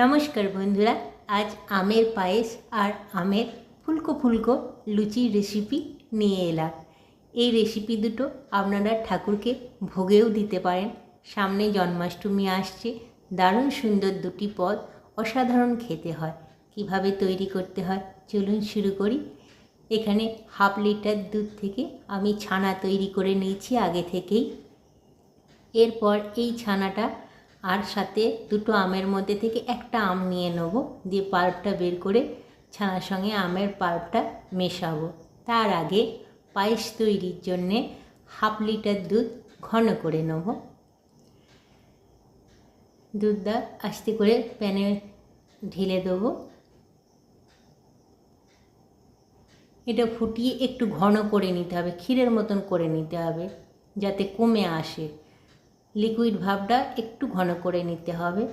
নমস্কার বন্ধুরা, আজ আমের পায়েস আর আমের ফুলকো ফুলকো লুচির রেসিপি নিয়ে এলাম। এই রেসিপি দুটো আপনারা ঠাকুরকে ভোগেও দিতে পারেন। সামনে জন্মাষ্টমী আসছে, দারুণ সুন্দর দুটি পদ অসাধারণ খেতে হয়। কীভাবে তৈরি করতে হয়, চলুন শুরু করি। এখানে হাফ লিটার দুধ থেকে আমি ছানা তৈরি করে নিয়েছি আগে থেকেই। এরপর এই ছানাটা আর সাথে দুটো আমের মধ্যে থেকে একটা আম নিয়ে নেব। দিয়ে পাল্পটা বের করে ছানার সঙ্গে আমের পাল্পটা মেশাবো। তার আগে পায়েস তৈরির জন্যে হাফ লিটার দুধ ঘন করে নেব। দুধটা আস্তে করে প্যানে ঢেলে দেবো। এটা ফুটিয়ে একটু ঘন করে নিতে হবে, ক্ষীরের মতন করে নিতে হবে, যাতে কমে আসে। লিকুইড ভাবটা একটু ঘন করে নিতে হবে।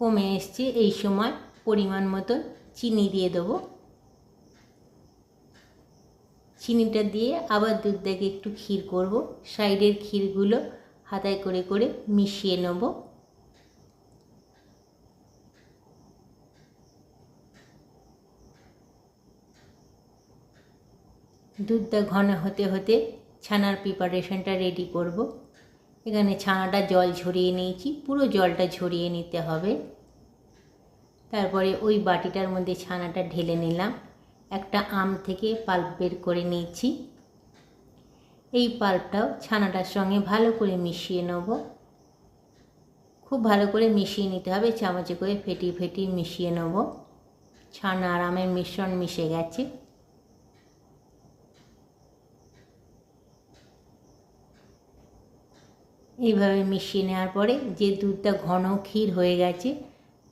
কমে এসছে, এই সময় পরিমাণ মতন চিনি দিয়ে দেবো। চিনিটা দিয়ে আবার দুধ দুধটাকে একটু ক্ষীর করব। সাইডের ক্ষীরগুলো হাতায় করে করে মিশিয়ে নেব। দুধটা ঘন হতে হতে ছানার প্রিপারেশনটা রেডি করব। এখানে ছানাটা জল ঝরিয়ে নিয়েছি, পুরো জলটা ঝরিয়ে নিতে হবে। তারপরে ওই বাটিটার মধ্যে ছানাটা ঢেলে নিলাম। একটা আম থেকে পাল্প বের করে নিয়েছি। এই পাল্পটাও ছানাটার সঙ্গে ভালো করে মিশিয়ে নেব। খুব ভালো করে মিশিয়ে নিতে হবে, চামচে করে ফেটিয়ে ফেটিয়ে মিশিয়ে নেব। ছানা আর আমের মিশ্রণ মিশে গেছে। এইভাবে মিশিয়ে নেওয়ার পরে যে দুধটা ঘন ক্ষীর হয়ে গেছে,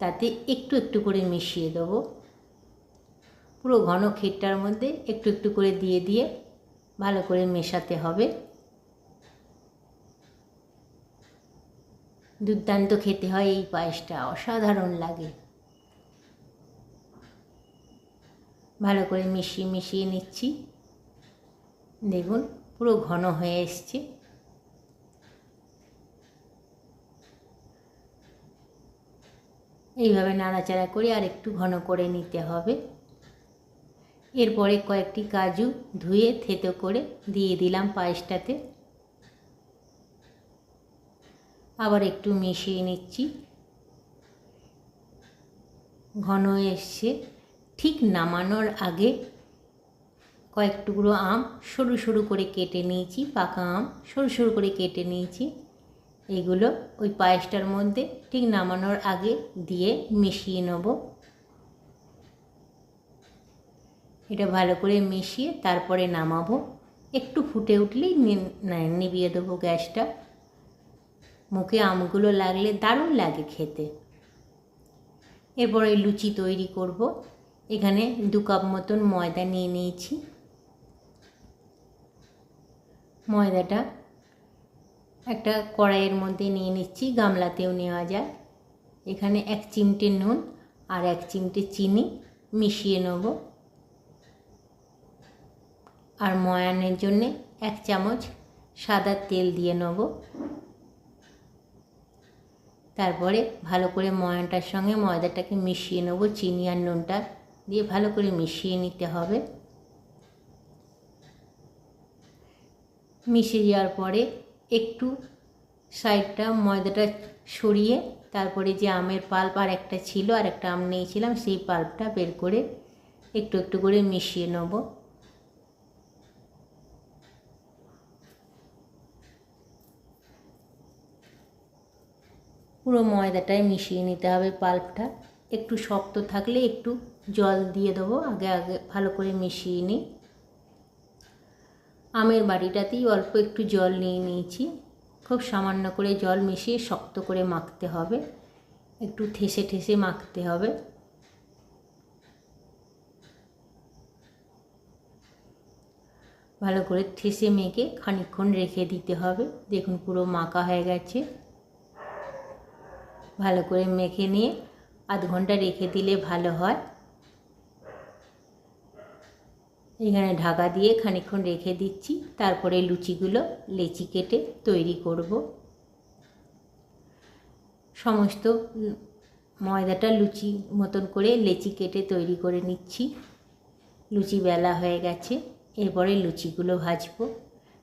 তাতে একটু একটু করে মিশিয়ে দেবো। পুরো ঘন ক্ষীরটার মধ্যে একটু একটু করে দিয়ে দিয়ে ভালো করে মেশাতে হবে। দুর্দান্ত খেতে হয় এই পায়েসটা, অসাধারণ লাগে। ভালো করে মিশিয়ে মিশিয়ে নিচ্ছি। দেখুন, পুরো ঘন হয়ে এসছে। এইভাবে নাড়াচাড়া করে আর একটু ঘন করে নিতে হবে। এরপরে কয়েকটি কাজু ধুয়ে থেতো করে দিয়ে দিলাম পায়েসটাতে। আবার একটু মিশিয়ে নিচ্ছি। ঘন এসছে ঠিক নামানোর আগে কয়েক টুকরো আম সরু সরু করে কেটে নিয়েছি, পাকা আম সরু সরু করে কেটে নিয়েছি। এগুলো ওই পায়েসটার মধ্যে ঠিক নামানোর আগে দিয়ে মিশিয়ে নেব। এটা ভালো করে মিশিয়ে তারপরে নামাবো। একটু ফুটে উঠলেই নিভিয়ে দেবো গ্যাসটা। মুখে আমগুলো লাগলে দারুণ লাগে খেতে। এরপরে লুচি তৈরি করব। এখানে দু কাপ মতন ময়দা নিয়ে নিয়েছি। ময়দাটা একটা কড়াইয়ের মধ্যে নিয়ে নিচ্ছি, গামলাতেও নেওয়া যায়। এখানে এক চিমটে নুন আর এক চিমটে চিনি মিশিয়ে নেব। আর ময়ানের জন্যে এক চামচ সাদা তেল দিয়ে নেব। তারপরে ভালো করে ময়ানটার সঙ্গে ময়দাটাকে মিশিয়ে নেব। চিনি আর নুনটা দিয়ে ভালো করে মিশিয়ে নিতে হবে। মিশে যাওয়ার পরে একটু সাইডটা ময়দাটা সরিয়ে তারপরে যে আমের পাল্প আর একটা ছিল আর একটা আম নিয়েছিলাম, সেই পাল্পটা বের করে একটু একটু করে মিশিয়ে নেব। পুরো ময়দাটাই মিশিয়ে নিতে হবে পাল্পটা। একটু শক্ত থাকলে একটু জল দিয়ে দেবো, আগে আগে ভালো করে মিশিয়ে নিই। আমের বাড়িটাতেই অল্প একটু জল নিয়ে নিয়েছি। খুব সামান্য করে জল মিশিয়ে শক্ত করে মাখতে হবে। একটু ঠেসে ঠেসে মাখতে হবে। ভালো করে ঠেসে মেখে খানিকক্ষণ রেখে দিতে হবে। দেখুন পুরো মাখা হয়ে গেছে। ভালো করে মেখে নিয়ে আধ ঘণ্টা রেখে দিলে ভালো হয়। এখানে ঢাকা দিয়ে খানিকক্ষণ রেখে দিচ্ছি। তারপরে লুচিগুলো লেচি কেটে তৈরি করব। সমস্ত ময়দাটা লুচি মতন করে লেচি কেটে তৈরি করে নিচ্ছি। লুচি বেলা হয়ে গেছে, এরপরে লুচিগুলো ভাজবো।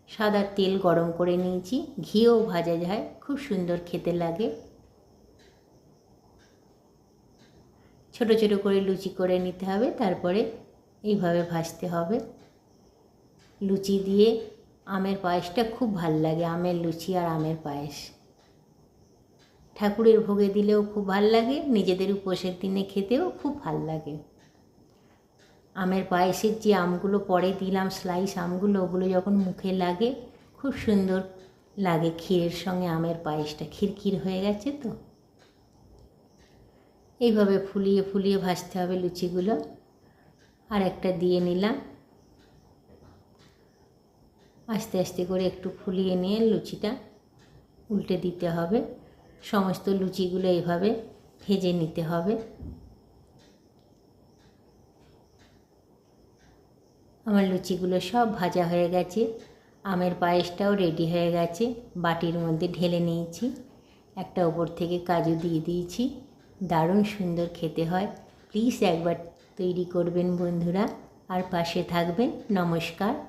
সাদা তেল গরম করে নিয়েছি, ঘিও ভাজা যায়, খুব সুন্দর খেতে লাগে। ছোট ছোট করে লুচি করে নিতে হবে, তারপরে এইভাবে ভাজতে হবে। লুচি দিয়ে আমের পায়েসটা খুব ভালো লাগে, আমের লুচি আর আমের পায়েস। ঠাকুরের ভোগে দিলেও খুব ভালো লাগে, নিজেদের উপোসের দিনে খেতেও খুব ভালো লাগে। আমের পায়েসের যে আমগুলো পরে দিলাম স্লাইস আমগুলো, ওগুলো যখন মুখে লাগে, খুব সুন্দর লাগে। ক্ষীরের সঙ্গে আমের পায়েসটা ক্ষীর হয়ে গেছে তো। এইভাবে ফুলিয়ে ফুলিয়ে ভাজতে হবে লুচিগুলো। আর একটা দিয়ে নিলাম। আস্তে আস্তে করে একটু ফুলিয়ে নিয়ে লুচিটা উল্টে দিতে হবে। সমস্ত লুচিগুলো এইভাবে ভেজে নিতে হবে। আমার লুচিগুলো সব ভাজা হয়ে গেছে। আমের পায়েসটাও রেডি হয়ে গেছে। বাটির মধ্যে ঢেলে নিয়েছি। একটা ওপর থেকে কাজু দিয়ে দিয়েছি। দারুণ সুন্দর খেতে হয়। প্লিজ একবার তৈরি করবেন বন্ধুরা। আর পাশে থাকবেন। নমস্কার।